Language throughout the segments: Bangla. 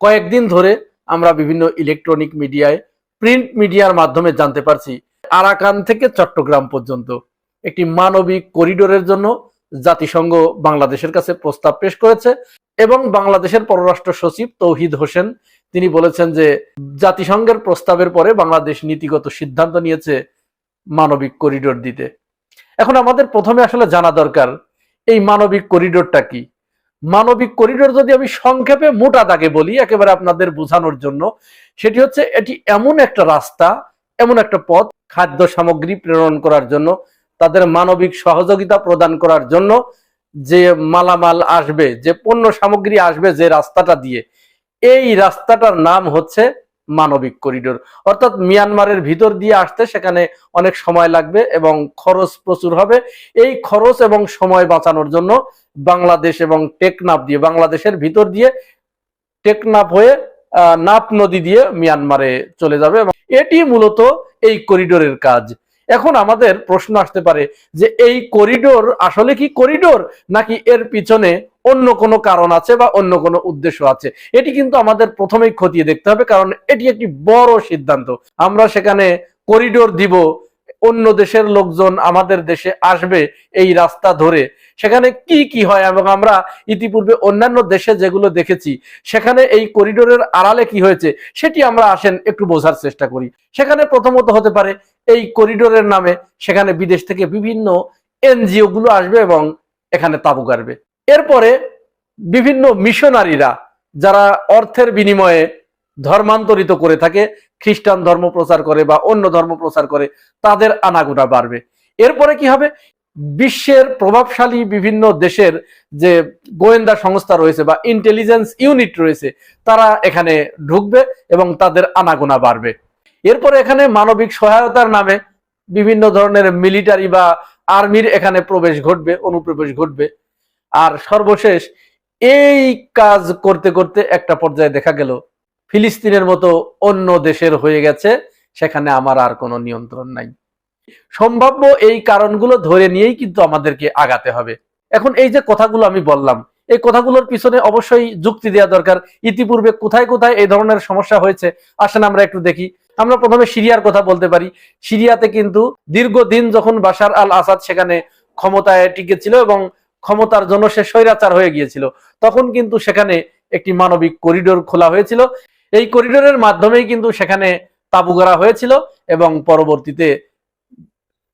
কয়েকদিন ধরে আমরা বিভিন্ন ইলেকট্রনিক মিডিয়ায় প্রিন্ট মিডিয়ার মাধ্যমে জানতে পারছি আরাকান থেকে চট্টগ্রাম পর্যন্ত। একটি মানবিক করিডোরের জন্য জাতিসংঘ বাংলাদেশের কাছে প্রস্তাব পেশ করেছে এবং বাংলাদেশের পররাষ্ট্র সচিব তৌহিদ হোসেন, তিনি বলেছেন যে জাতিসংঘের প্রস্তাবের পরে বাংলাদেশ নীতিগত সিদ্ধান্ত নিয়েছে মানবিক করিডোর দিতে। এখন আমাদের প্রথমে আসলে জানা দরকার, এই মানবিক করিডোরটা কি? মানবিক করিডোর যদি আমি সংক্ষেপে মোটা দাগে বলি, একেবারে আপনাদের বোঝানোর জন্য, সেটি হচ্ছে এটি এমন একটা রাস্তা, এমন একটা পথ খাদ্য সামগ্রী প্রেরণ করার জন্য, তাদের মানবিক সহযোগিতা প্রদান করার জন্য যে মালামাল আসবে, যে পণ্য সামগ্রী আসবে যে রাস্তাটা দিয়ে। এই রাস্তাটার নাম হচ্ছে মানবিক করিডোর। অর্থাৎ মিয়ানমারের ভিতর দিয়ে আসতে সেখানে অনেক সময় লাগবে এবং খরচ প্রচুর হবে। এই খরচ এবং সময় বাঁচানোর জন্য বাংলাদেশ এবং টেকনাফ দিয়ে, বাংলাদেশের ভিতর দিয়ে টেকনাফ হয়ে নাপ নদী দিয়ে মিয়ানমারে চলে যাবে এবং এটি মূলত এই করিডোরের কাজ। এখন আমাদের প্রশ্ন আসতে পারে যে এই করিডোর আসলে কি করিডোর, নাকি এর পিছনে অন্য কোনো কারণ আছে বা অন্য কোনো উদ্দেশ্য আছে? এটি কিন্তু আমাদের প্রথমেই খতিয়ে দেখতে হবে, কারণ এটি একটি বড় সিদ্ধান্ত। আমরা সেখানে করিডোর দিব অন্য দেশের লোকজন আমাদের দেশে আসবে এই রাস্তা ধরে। সেখানে কি কি হয় এবং আমরা ইতিপূর্বে অন্যান্য দেশে যেগুলো দেখেছি, সেখানে এই করিডোরের আড়ালে কি হয়েছে, সেটি আমরা আসেন একটু বোঝার চেষ্টা করি। সেখানে প্রথমত হতে পারে এই করিডোরের নামে সেখানে বিদেশ থেকে বিভিন্ন এনজিও গুলো আসবে এবং এখানে তাবু গাড়বে। এরপরে বিভিন্ন মিশনারিরা যারা অর্থের বিনিময়ে ধর্মান্তরিত করে থাকে, খ্রিস্টান ধর্ম প্রচার করে বা অন্য ধর্ম প্রচার করে, তাদের আনাগোনা বাড়বে। এরপরে কি হবে? বিশ্বের প্রভাবশালী বিভিন্ন দেশের যে গোয়েন্দা সংস্থা রয়েছে বা ইন্টেলিজেন্স ইউনিট রয়েছে, তারা এখানে ঢুকবে এবং তাদের আনাগোনা বাড়বে। এরপরে এখানে মানবিক সহায়তার নামে বিভিন্ন ধরনের মিলিটারি বা আর্মির এখানে প্রবেশ ঘটবে, অনুপ্রবেশ ঘটবে। আর সর্বশেষ এই কাজ করতে করতে একটা পর্যায়ে দেখা গেল ফিলিস্তিনের মতো অন্য দেশের হয়ে গেছে, সেখানে আমার আর কোনো নিয়ন্ত্রণ নাই। সম্ভাব্য এই কারণগুলো ধরে নিয়েই কিন্তু আমাদেরকে আগাতে হবে। এখন এই যে কথাগুলো আমি বললাম, এই কথাগুলোর পিছনে অবশ্যই যুক্তি দেওয়া দরকার। ইতিপূর্বে কোথায় কোথায় এই ধরনের সমস্যা হয়েছে, আসেন আমরা একটু দেখি। আমরা প্রথমে সিরিয়ার কথা বলতে পারি। সিরিয়াতে কিন্তু দীর্ঘদিন যখন বাশার আল আসাদ সেখানে ক্ষমতায় টিকে ছিল এবং ক্ষমতার জন্য সে স্বৈরাচার হয়ে গিয়েছিল, তখন কিন্তু সেখানে একটি মানবিক করিডোর খোলা হয়েছিল। এই করিডোরের মাধ্যমেই কিন্তু সেখানে তাবু গড়া হয়েছিল এবং পরবর্তীতে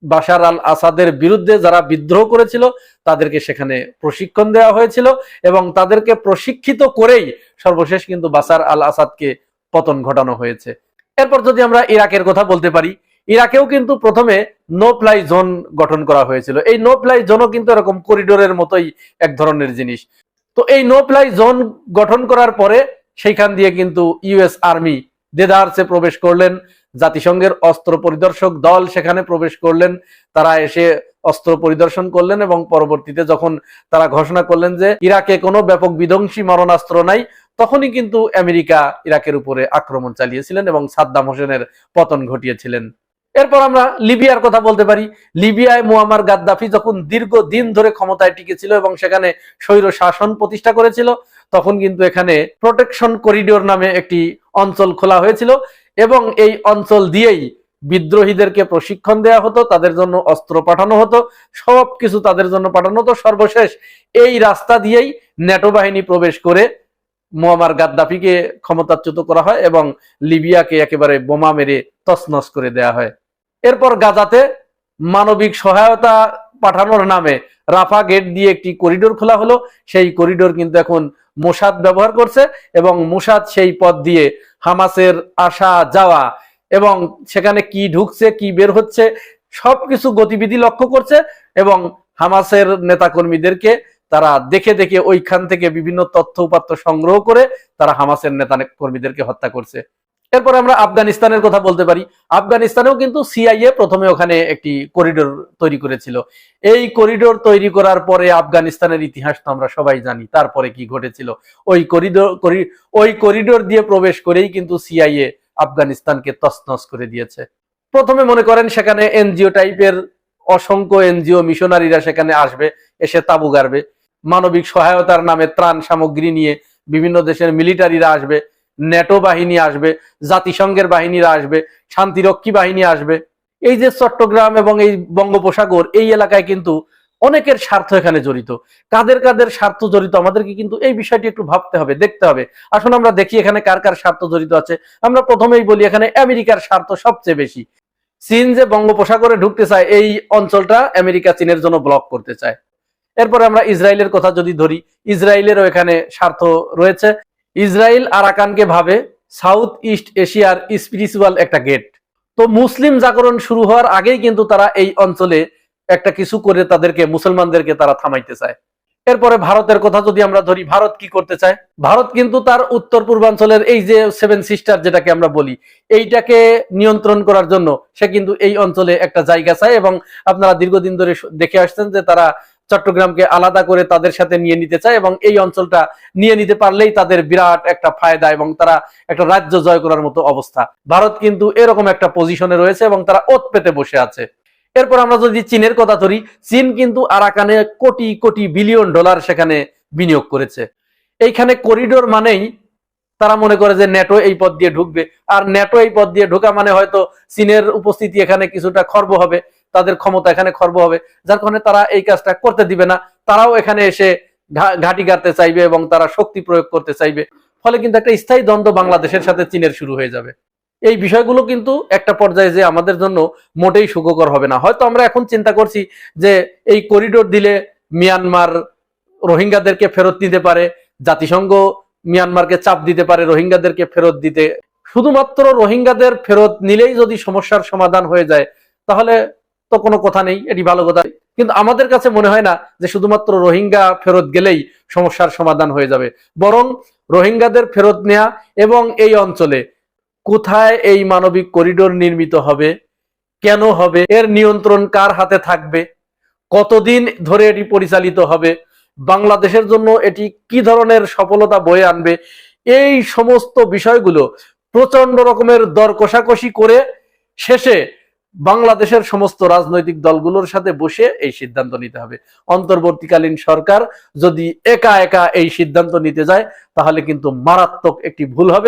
বাশার আল আসাদের বিরুদ্ধে যারা বিদ্রোহ করেছিল, তাদেরকে সেখানে প্রশিক্ষণ দেওয়া হয়েছিল এবং তাদেরকে প্রশিক্ষিত করেই সর্বশেষ কিন্তু বাশার আল আসাদকে পতন ঘটানো হয়েছে। এরপর যদি আমরা ইরাকের কথা বলতে পারি, ইরাকেও কিন্তু প্রথমে নো ফ্লাই জোন গঠন করা হয়েছিল। এই নো ফ্লাই জোনও কিন্তু এরকম করিডোরের মতোই এক ধরনের জিনিস। তো এই নো ফ্লাই জোন গঠন করার পরে সেইখান দিয়ে কিন্তু ইউএস আর্মি দেদারসে প্রবেশ করলেন। জাতিসংঘের অস্ত্র পরিদর্শক দল সেখানে প্রবেশ করলেন। তারা এসে অস্ত্র পরিদর্শন করলেন এবং পরবর্তীতে যখন তারা ঘোষণা করলেন যে ইরাকে কোনো ব্যাপক বিধ্বংসী মারণাস্ত্র নাই, তখনই কিন্তু আমেরিকা ইরাকের উপরে আক্রমণ চালিয়েছিলেন এবং সাদ্দাম হোসেনের পতন ঘটিয়েছিলেন। এরপর আমরা লিবিয়ার কথা বলতে পারি। লিবিয়ায় মুয়াম্মার গাদ্দাফি যখন দীর্ঘ দিন ধরে ক্ষমতায় টিকেছিল এবং সেখানে স্বৈর শাসন প্রতিষ্ঠা করেছিল তখন কিন্তু এখানে প্রোটেকশন করিডোর নামে একটি অঞ্চল খোলা হয়েছিল এবং এই অঞ্চল দিয়েই বিদ্রোহীদেরকে প্রশিক্ষণ দেওয়া হতো, তাদের জন্য অস্ত্র পাঠানো হতো, সব কিছু তাদের জন্য পাঠানো হতো। সর্বশেষ এই রাস্তা দিয়েই ন্যাটো বাহিনী প্রবেশ করে মোয়ামার গাদ্দাফিকে ক্ষমতাচ্যুত করা হয় এবং লিবিয়াকে একেবারে বোমা মেরে তছনছ করে দেয়া হয়। এরপর গাজাতে মানবিক সহায়তা পাঠানোর নামে রাফা গেট দিয়ে একটি করিডোর খোলা হলো। সেই করিডোর কিন্তু এখন মোসাদ ব্যবহার করছে এবং মোসাদ সেই পথ দিয়ে হামাসের আসা যাওয়া এবং সেখানে কি ঢুকছে, কি বের হচ্ছে, সবকিছু গতিবিধি লক্ষ্য করছে এবং হামাসের নেতাকর্মীদেরকে তারা দেখে দেখে ওইখান থেকে বিভিন্ন তথ্য উপাত্ত সংগ্রহ করে তারা হামাসের নেতা কর্মীদেরকে হত্যা করছে। এরপর আমরা আফগানিস্তানের কথা বলতে পারি। আফগানিস্তানেও কিন্তু সিআইএ প্রথমে ওখানে একটি করিডোর তৈরি করেছিল। এই করিডোর তৈরি করার পরে আফগানিস্তানের ইতিহাস তো আমরা সবাই জানি, তারপরে কি ঘটেছিল। ওই করিডোর ওই করিডোর দিয়ে প্রবেশ করেই কিন্তু সিআইএ আফগানিস্তানকে তছনছ করে দিয়েছে। প্রথমে মনে করেন সেখানে এনজিও টাইপের অসংখ্য এনজিও মিশনারিরা সেখানে আসবে, এসে তাবু গাড়বে। মানবিক সহায়তার নামে ত্রাণ সামগ্রী নিয়ে বিভিন্ন দেশের মিলিটারিরা আসবে। ন্যাটো বাহিনী আসবে, জাতিসংঘের বাহিনীরা আসবে, শান্তিরক্ষী বাহিনী আসবে। এই যে চট্টগ্রাম এবং এই বঙ্গোপসাগর, এই এলাকায় কিন্তু অনেকের স্বার্থ এখানে জড়িত। কাদের কাদের স্বার্থ জড়িত, আমাদেরকে কিন্তু এই বিষয়টি একটু ভাবতে হবে, দেখতে হবে। আসুন আমরা দেখি এখানে কার কার স্বার্থ জড়িত আছে। আমরা প্রথমেই বলি, এখানে আমেরিকার স্বার্থ সবচেয়ে বেশি। চীন যে বঙ্গোপসাগরে ঢুকতে চায়, এই অঞ্চলটা আমেরিকা চীনের জন্য ব্লক করতে চায়। এরপরে আমরা ইসরায়েলের কথা যদি ধরি, ইসরায়েলেরও এখানে স্বার্থ রয়েছে। ইসরায়েল আরাকানকে ভাবে সাউথ ইস্ট এশিয়ার স্পিরিচুয়াল একটা গেট। তো মুসলিম জাগরণ শুরু হওয়ার আগেই কিন্তু তারা এই অঞ্চলে একটা কিছু করে তাদেরকে, মুসলমানদেরকে তারা থামাইতে চায়। এরপরে ভারতের কথা যদি আমরা ধরি, ভারত কি করতে চায়? ভারত কিন্তু তার উত্তর পূর্বাঞ্চলের এই যে সেভেন সিস্টার যেটাকে আমরা বলি, এইটাকে নিয়ন্ত্রণ করার জন্য সে কিন্তু এই অঞ্চলে একটা জায়গা চায় এবং আপনারা দীর্ঘদিন ধরে দেখে আসছেন যে তারা চট্টগ্রামকে আলাদা করে তাদের সাথে নিয়ে নিতে চায় এবং এই অঞ্চলটা নিয়ে নিতে পারলেই তাদের বিরাট একটা ফায়দা এবং তারা একটা রাজ্য জয় করার মতো অবস্থা। ভারত কিন্তু এরকম একটা পজিশনে রয়েছে এবং তারা ওত পেতে বসে আছে। এরপর আমরা যদি চীনের কথা ধরি, চীন কিন্তু আরাকানে কোটি কোটি বিলিয়ন ডলার সেখানে বিনিয়োগ করেছে। এইখানে করিডোর মানেই তারা মনে করে যে ন্যাটো এই পথ দিয়ে ঢুকবে। আর ন্যাটো এই পথ দিয়ে ঢোকা মানে হয়তো চীনের উপস্থিতি এখানে কিছুটা খর্ব হবে। তাদের ক্ষমতা এখানে খর্ব হবে, যার কারণে তারা এই কাজটা করতে দিবে না। তারাও এখানে এসে ঘাঁটি গাড়তে চাইবে এবং তারা শক্তি প্রয়োগ করতে চাইবে। ফলে কিন্তু একটা স্থায়ী দ্বন্দ্ব বাংলাদেশের সাথে চীনের শুরু হয়ে যাবে। এই বিষয়গুলো কিন্তু একটা পর্যায়ে যে আমাদের জন্য মোটেই সুখকর হবে না। হয়তো আমরা এখন চিন্তা করছি যে এই করিডোর দিলে মিয়ানমার রোহিঙ্গাদেরকে ফেরত নিতে পারে, জাতিসংঘ মিয়ানমারকে চাপ দিতে পারে, রোহিঙ্গাদেরকে ফেরত দিতে। শুধুমাত্র রোহিঙ্গাদের ফেরত নিলেই যদি সমস্যার সমাধান হয়ে যায়, তাহলে তো কোনো কথা নেই, এটি ভালো কথা। কিন্তু আমাদের কাছে মনে হয় না যে শুধুমাত্র রোহিঙ্গা ফেরত গেলেই সমস্যার সমাধান হয়ে যাবে। বরং রোহিঙ্গাদের ফেরত নেওয়া এবং এই অঞ্চলে কোথায় এই মানবিক করিডোর নির্মিত হবে, কেন হবে, এর নিয়ন্ত্রণ কার হাতে থাকবে, কতদিন ধরে এটি পরিচালিত হবে, বাংলাদেশের জন্য এটি কি ধরনের সফলতা বয়ে আনবে, এই সমস্ত বিষয়গুলো প্রচণ্ড রকমের দর কষাকষি করে শেষে বাংলাদেশের সমস্ত রাজনৈতিক দলগুলোর সাথে বসে এই সিদ্ধান্ত নিতে হবে। অন্তর্বর্তীকালীন সরকার যদি একা একা এই সিদ্ধান্ত নিতে যায়, তাহলে কিন্তু মারাত্মক একটি ভুল হবে।